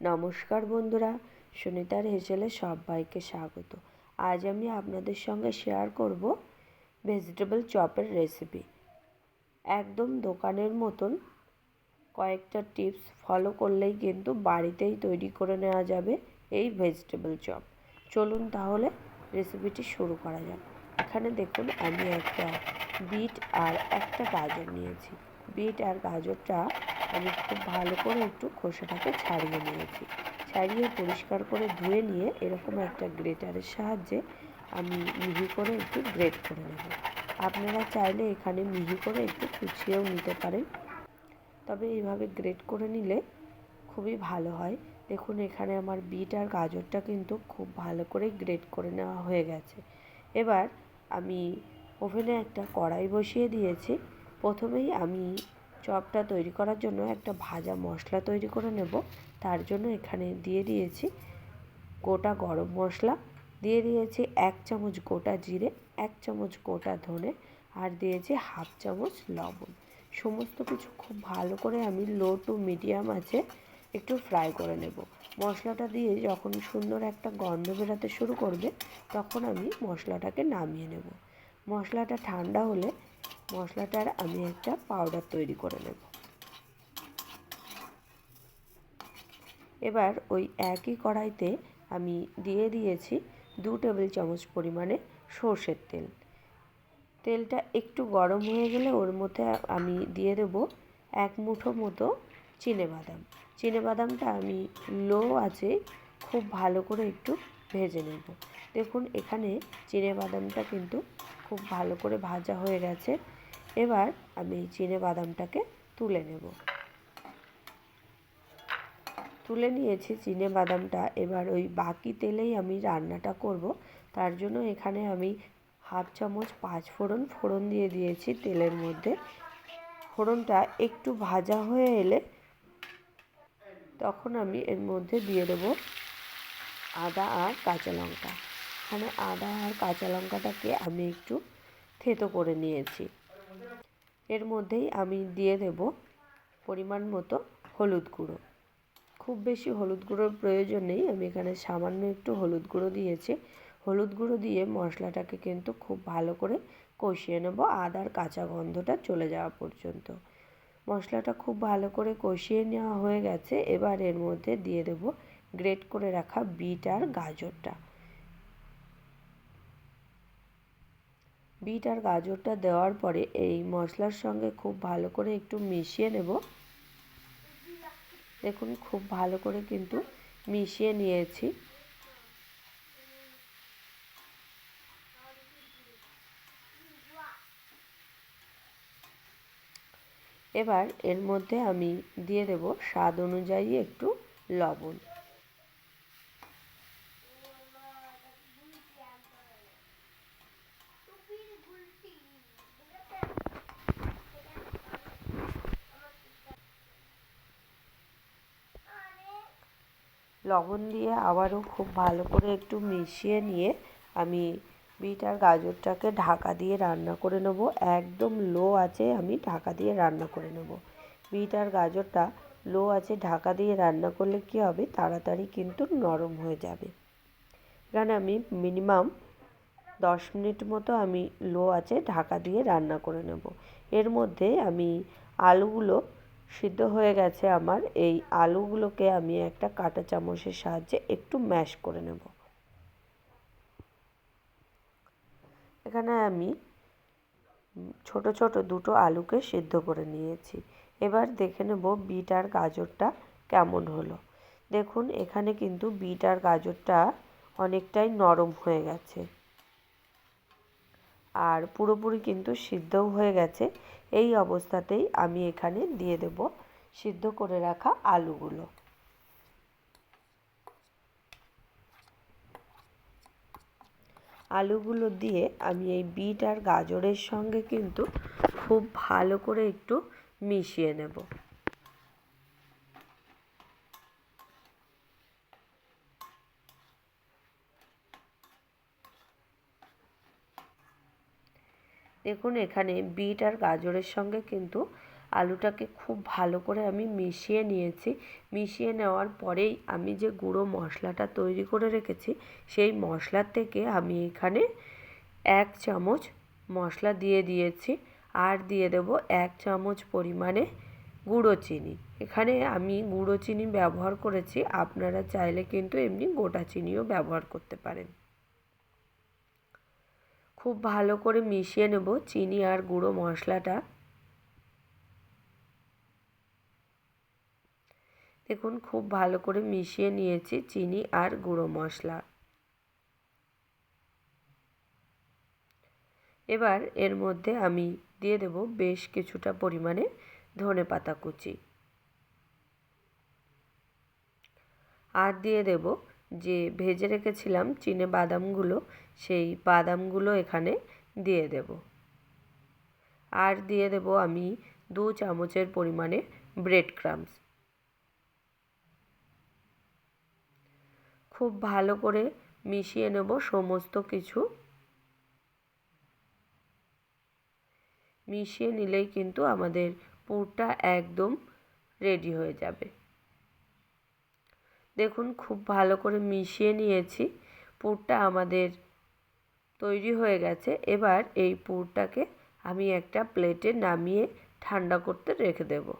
নমস্কার বন্ধুরা, সুনিতার হেসেলে সবাইকে স্বাগত। আজ আমি আপনাদের সঙ্গে শেয়ার করব ভেজিটেবল চপের রেসিপি একদম দোকানের মতন কয়েকটা টিপস ফলো করলেই কিন্তু বাড়িতেই তৈরি করে নেওয়া যাবে এই ভেজিটেবল চপ। চলুন তাহলে রেসিপিটি শুরু করা যাক। এখানে দেখুন, আমি একটা বিট আর একটা গাজর নিয়েছি। বিট আর গাজরটা আমি খুব ভালো করে একটু খোসাটাকে ছাড়িয়ে নিয়েছি। ছাড়িয়ে পরিষ্কার করে ধুয়ে নিয়ে এরকম একটা গ্রেটারের সাহায্যে আমি মিহি করে একটু গ্রেট করে নেব। আপনারা চাইলে এখানে মিহি করে একটু কুচিয়েও নিতে পারেন। তবে এইভাবে গ্রেট করে নিলে খুবই ভালো হয়। দেখুন, এখানে আমার বিট আর গাজরটা কিন্তু খুব ভালো করে গ্রেট করে নেওয়া হয়ে গেছে। এবার আমি ওভেনে একটা কড়াই বসিয়ে দিয়েছি। প্রথমেই আমি চপটা তৈরি করার জন্য একটা ভাজা মশলা তৈরি করে নেব। তার জন্য এখানে দিয়ে দিয়েছি গোটা গরম মশলা। দিয়ে দিয়েছি এক চামচ গোটা জিরে, এক চামচ গোটা ধনে আর দিয়েছি হাফ চামচ লবণ। সমস্ত কিছু খুব ভালো করে আমি লো টু মিডিয়াম আছে একটু ফ্রাই করে নেব। মশলাটা দিয়ে যখন সুন্দর একটা গন্ধ বেরোতে শুরু করবে, তখন আমি মশলাটাকে নামিয়ে নেব। মশলাটা ঠান্ডা হলে মশলাটার আমি একটা পাউডার তৈরি করে নেব। এবার ওই একই কড়াইতে আমি দিয়ে দিয়েছি দু টেবিল চামচ পরিমাণে সর্ষের তেল। তেলটা একটু গরম হয়ে গেলে ওর মধ্যে আমি দিয়ে দেব এক মুঠো মতো বাদাম। বাদামটা আমি লো আছে খুব ভালো করে একটু ভেজে নেব। দেখুন, এখানে বাদামটা কিন্তু খুব ভালো করে ভাজা হয়ে গেছে। এবার আমি চিনে বাদামটাকে তুলে নেব। তুলে নিয়েছি চিনে বাদামটা। এবার ওই বাকি তেলেই আমি রান্নাটা করব। তার জন্য এখানে আমি হাফ চামচ পাঁচ ফোড়ন ফোড়ন দিয়ে দিয়েছি তেলের মধ্যে। ফোড়নটা একটু ভাজা হয়ে এলে তখন আমি এর মধ্যে দিয়ে দেব আদা আর কাঁচা লঙ্কা। এখানে আদা আর কাঁচা লঙ্কাটাকে আমি একটু থেতো করে নিয়েছি। এর মধ্যেই আমি দিয়ে দেব পরিমাণ মতো হলুদ গুঁড়ো। খুব বেশি হলুদ গুঁড়োর প্রয়োজন নেই, আমি এখানে সামান্য একটু হলুদ গুঁড়ো দিয়েছি। হলুদ গুঁড়ো দিয়ে মশলাটাকে কিন্তু খুব ভালো করে কষিয়ে নেব, আদার কাঁচা গন্ধটা চলে যাওয়া পর্যন্ত। মশলাটা খুব ভালো করে কষিয়ে নেওয়া হয়ে গেছে, এবার এর মধ্যে দিয়ে দেব গ্রেট করে রাখা বিট আর গাজরটা। বিট আর গাজরটা দেওয়ার পরে এই মশলার সঙ্গে খুব ভালো করে একটু মিশিয়ে নেব। দেখুন, খুব ভালো করে কিন্তু মিশিয়ে নিয়েছি। এবার এর মধ্যে আমি দিয়ে দেব স্বাদ অনুযায়ী একটু লবণ। লবণ দিয়ে আবারও খুব ভালো করে একটু মিশিয়ে নিয়ে আমি বিট আর গাজরটাকে ঢাকা দিয়ে রান্না করে নেব। একদম লো আছে আমি ঢাকা দিয়ে রান্না করে নেব। বিট আর গাজরটা লো আছে ঢাকা দিয়ে রান্না করলে কী হবে? তাড়াতাড়ি কিন্তু নরম হয়ে যাবে। এখানে আমি মিনিমাম দশ মিনিট মতো আমি লো আছে ঢাকা দিয়ে রান্না করে নেব। এর মধ্যে আমি আলুগুলো সিদ্ধ হয়ে গেছে আমার। এই আলুগুলোকে আমি একটা কাঁটা চামচের সাহায্যে একটু ম্যাশ করে নেব। এখানে আমি ছোট ছোট দুটো আলুকে সিদ্ধ করে নিয়েছি। এবার দেখে নেব বিট আর গাজরটা কেমন হলো। দেখুন, এখানে কিন্তু বিট আর গাজরটা অনেকটাই নরম হয়ে গেছে। আর পুরোপুরি কিন্তু সিদ্ধও হয়ে গেছে। এই অবস্থাতেই আমি এখানে দিয়ে দেব সিদ্ধ করে রাখা আলুগুলো। আলুগুলো দিয়ে আমি এই বিট আর গাজরের সঙ্গে কিন্তু খুব ভালো করে একটু মিশিয়ে নেব। দেখুন, এখানে বিট আর গাজরের সঙ্গে কিন্তু আলুটাকে খুব ভালো করে আমি মিশিয়ে নিয়েছি। মিশিয়ে নেওয়ার পরেই আমি যে গুঁড়ো মশলাটা তৈরি করে রেখেছি, সেই মশলার থেকে আমি এখানে এক চামচ মশলা দিয়ে দিয়েছি আর দিয়ে দেব এক চামচ পরিমাণে গুঁড়ো চিনি। এখানে আমি গুঁড়ো চিনি ব্যবহার করেছি, আপনারা চাইলে কিন্তু এমনি গোটা চিনিও ব্যবহার করতে পারেন। খুব ভালো করে মিশিয়ে নেব চিনি আর গুঁড়ো মশলাটা। দেখুন, খুব ভালো করে মিশিয়ে নিয়েছি চিনি আর গুঁড়ো মশলা। এবার এর মধ্যে আমি দিয়ে দেব বেশ কিছুটা পরিমাণে ধনে পাতা কুচি। আর দিয়ে দেব যে ভেজে রেখেছিলাম চিনে বাদামগুলো সেই বাদামগুলো এখানে দিয়ে দেব। আর দিয়ে দেব আমি দু চামচের পরিমাণে ব্রেড ক্রামস খুব ভালো করে মিশিয়ে নেব সমস্ত কিছু। মিশিয়ে নিলেই কিন্তু আমাদের পুরটা একদম রেডি হয়ে যাবে। দেখুন, খুব ভালো করে মিশিয়ে নিয়েছি। পুরটা আমাদের তৈরি হয়ে গেছে। এবার এই পুরটাকে আমি একটা প্লেটে নামিয়ে ঠান্ডা করতে রেখে দেবো।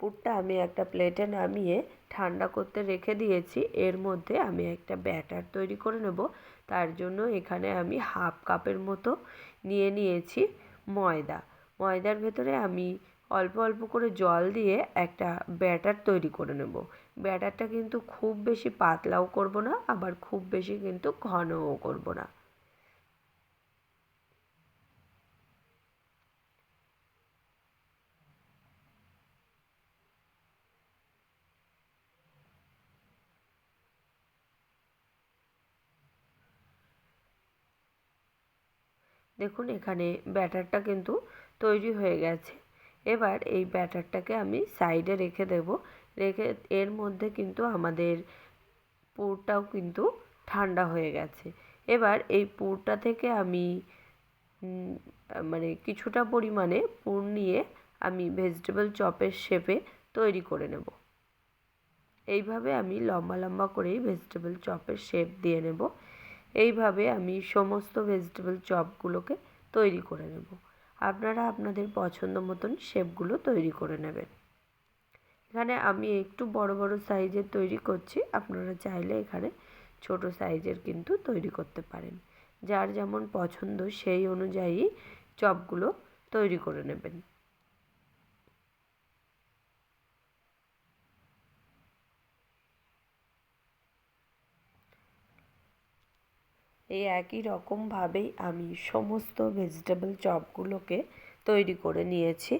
পুরটা আমি একটা প্লেটে নামিয়ে ঠান্ডা করতে রেখে দিয়েছি। এর মধ্যে আমি একটা ব্যাটার তৈরি করে নেব। তার জন্য এখানে আমি হাফ কাপের মতো নিয়ে নিয়েছি ময়দা। ময়দার ভেতরে আমি অল্প অল্প করে জল দিয়ে একটা ব্যাটার তৈরি করে নেব। ব্যাটারটা কিন্তু খুব বেশি পাতলাও করব না, আবার খুব বেশি কিন্তু ঘনও করব না। দেখুন, এখানে ব্যাটারটা কিন্তু তৈরি হয়ে গেছে। এবার এই ব্যাটারটাকে আমি সাইডে রেখে দেব। রেখে এর মধ্যে কিন্তু আমাদের পুরটাও কিন্তু ঠান্ডা হয়ে গেছে। এবার এই পুরটা থেকে আমি মানে কিছুটা পরিমাণে পুর নিয়ে আমি ভেজিটেবল চপের শেপে তৈরি করে নেব। এইভাবে আমি লম্বা লম্বা করেই ভেজিটেবল চপের শেপ দিয়ে নেব। এইভাবে আমি সমস্ত ভেজিটেবল চপগুলোকে তৈরি করে নেব। আপনারা আপনাদের পছন্দ মতন শেপগুলো তৈরি করে নেবেন। এখানে আমি একটু বড় বড় সাইজের তৈরি করছি, আপনারা চাইলে এখানে ছোট সাইজের কিন্তু তৈরি করতে পারেন। যার যেমন পছন্দ সেই অনুযায়ী চপগুলো তৈরি করে নেবেন। এই একই রকমভাবেই আমি সমস্ত ভেজিটেবল চপগুলোকে তৈরি করে নিয়েছি।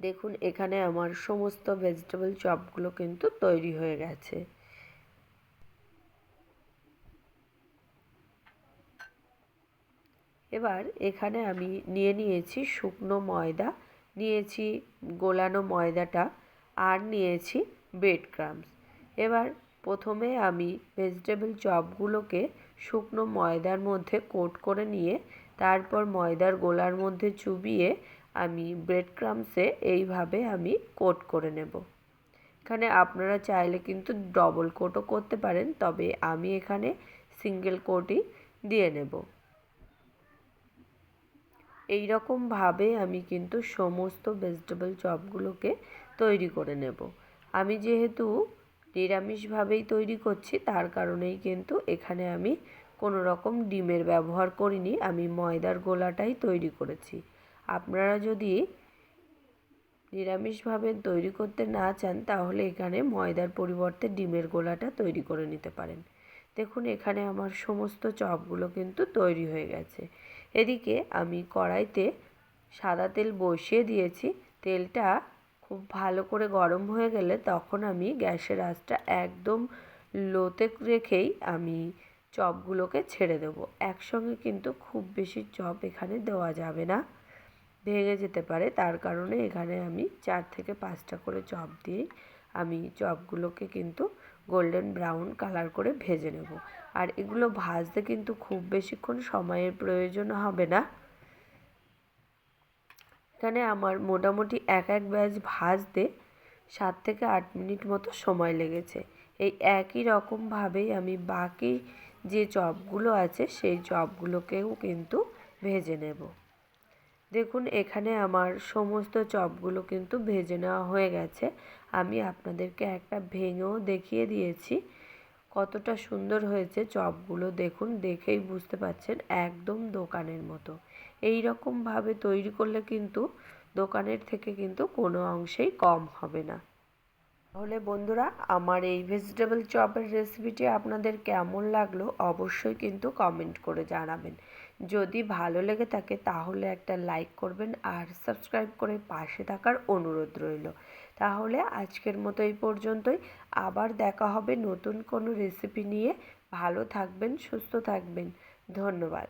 দেখুন, এখানে আমার সমস্ত ভেজিটেবল চপগুলো কিন্তু তৈরি হয়ে গেছে। এবার এখানে আমি নিয়ে নিয়েছি শুকনো ময়দা নিয়েছি গোলানো ময়দাটা আর নিয়েছি ব্রেড ক্রামস এবার প্রথমে আমি ভেজিটেবল চপগুলোকে শুকনো ময়দার মধ্যে কোট করে নিয়ে তারপর ময়দার গোলার মধ্যে চুবিয়ে আমি ব্রেড ক্রামসে এইভাবে আমি কোট করে নেব। এখানে আপনারা চাইলে কিন্তু ডবল কোটও করতে পারেন, তবে আমি এখানে সিঙ্গেল কোটই দিয়ে নেব। এই রকমভাবে আমি কিন্তু সমস্ত ভেজিটেবল চপগুলোকে তৈরি করে নেব। আমি যেহেতু নিরামিষভাবেই তৈরি করছি, তার কারণেই কিন্তু এখানে আমি কোনো রকম ডিমের ব্যবহার করিনি, আমি ময়দার গোলাটাই তৈরি করেছি। আপনারা যদি নিরামিষভাবে তৈরি করতে না চান, তাহলে এখানে ময়দার পরিবর্তে ডিমের গোলাটা তৈরি করে নিতে পারেন। দেখুন, এখানে আমার সমস্ত চপগুলো কিন্তু তৈরি হয়ে গেছে। এদিকে আমি কড়াইতে সাদা তেল বসিয়ে দিয়েছি। তেলটা খুব ভালো করে গরম হয়ে গেলে তখন আমি গ্যাসের আঁচটা একদম লোতে রেখেই আমি চপগুলোকে ছেড়ে দেবো। একসঙ্গে কিন্তু খুব বেশি চপ এখানে দেওয়া যাবে না। ভেঙে যেতে পারে, তার কারণে এখানে আমি চার থেকে পাঁচটা করে চপ দিয়ে আমি চপগুলোকে কিন্তু গোল্ডেন ব্রাউন কালার করে ভেজে নেব। আর এগুলো ভাজতে কিন্তু খুব বেশিক্ষণ সময়ের প্রয়োজন হবে না। এখানে আমার মোটামুটি এক এক ব্যাচ ভাজতে সাত থেকে আট মিনিট মতো সময় লেগেছে। এই একই রকমভাবেই আমি বাকি যে চপগুলো আছে, সেই চপগুলোকেও কিন্তু ভেজে নেব। দেখুন, এখানে আমার সমস্ত চপগুলো কিন্তু ভেজে নেওয়া হয়ে গেছে। আমি আপনাদেরকে একটা ভেঙেও দেখিয়ে দিয়েছি। কতটা সুন্দর হয়েছে চপগুলো, দেখুন, দেখেই বুঝতে পারছেন একদম দোকানের মতো। এই রকমভাবে তৈরি করলে কিন্তু দোকানের থেকে কিন্তু কোনো অংশেই কম হবে না। তাহলে বন্ধুরা, আমার এই ভেজিটেবল চপের রেসিপিটি আপনাদের কেমন লাগল অবশ্যই কিন্তু কমেন্ট করে জানাবেন। যদি ভালো লেগে থাকে তাহলে একটা লাইক করবেন আর সাবস্ক্রাইব করে পাশে থাকার অনুরোধ রইল। তাহলে আজকের মতো এই পর্যন্তই। আবার দেখা হবে নতুন কোনো রেসিপি নিয়ে। ভালো থাকবেন, সুস্থ থাকবেন। ধন্যবাদ।